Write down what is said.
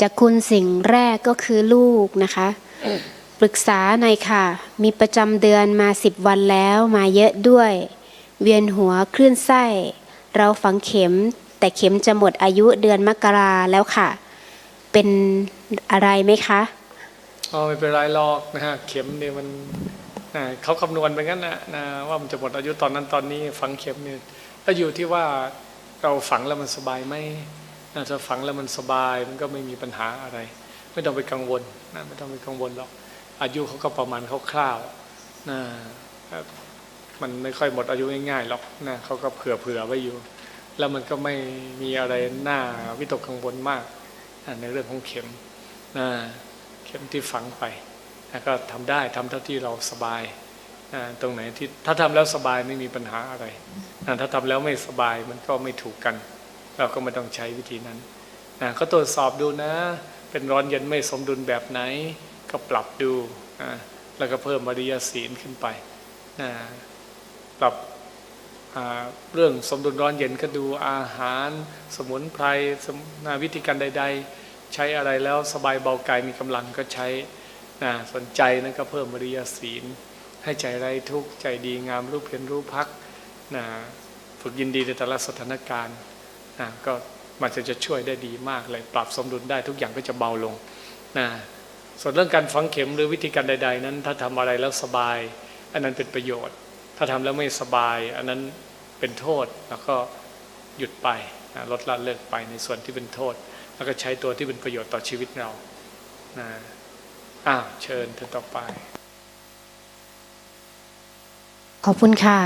จากคุณสิ่งแรกก็คือลูกนะคะ ปรึกษาหน่อยค่ะ มีประจำเดือนมาสิบวันแล้วมาเยอะด้วย เวียนหัวคลื่นไส้ เราฝังเข็ม แต่เข็มจะหมดอายุเดือนมกราแล้วค่ะ เป็นอะไรไหมคะอ๋อไม่เป็นไรหรอกนะฮะเข็มเนี่ยมันนะเขาคำนวณไปงั้นนะนะว่ามันจะหมดอายุตอนนั้นตอนนี้ฝังเข็มเนี่ยก็อยู่ที่ว่าเราฝังแล้วมันสบายไหม นะถ้าฝังแล้วมันสบายมันก็ไม่มีปัญหาอะไร ไม่ต้องไปกังวลนะไม่ต้องไปกังวลหรอกอายุเขาก็ประมาณคร่าวๆนะมันไม่ค่อยหมดอายุง่ายๆหรอกนะเขาก็เผื่อเผื่อๆไว้อยู่ แล้วมันก็ไม่มีอะไรน่าวิตกกังวลมากนะในเรื่องของเข็มนะเข็มที่ฝังไปนะก็ทำได้ทำเท่าที่เราสบายนะตรงไหนที่ถ้าทำแล้วสบายไม่มีปัญหาอะไรนะถ้าทำแล้วไม่สบายมันก็ไม่ถูกกัน เราก็ไม่ต้องใช้วิธีนั้นนะก็ตรวจสอบดูนะ เป็นร้อนเย็นไม่สมดุลแบบไหน ก็ปรับดูนะแล้วก็เพิ่มมริยศีลขึ้นไปนะปรับเรื่องสมดุลร้อนเย็นก็ดูอาหาร สมุนไพรนะวิธีการใด ๆ ใช้อะไรแล้วสบายเบากายมีกำลังก็ใช้นะสนใจนั่นก็เพิ่มมริยศีล ให้ใจไร้ทุกข์ใจดีงามรูปเพียรรู้พักนะฝึกยินดีในแต่ละสถานการณ์ นะก็มันจะจะช่วยได้ดีมากเลย ปรับสมดุลได้ทุกอย่างก็จะเบาลงนะส่วนเรื่องการฝังเข็มหรือวิธีการใด ๆ นั้น ถ้าทำอะไรแล้วสบาย อันนั้นเป็นประโยชน์ ถ้าทำแล้วไม่สบาย อันนั้นเป็นโทษแล้วก็หยุดไปนะลดละเลิกไปในส่วนที่เป็นโทษ แล้วก็ใช้ตัวที่เป็นประโยชน์ต่อชีวิตเรานะอ้าวเชิญท่านต่อไป ขอบคุณค่ะ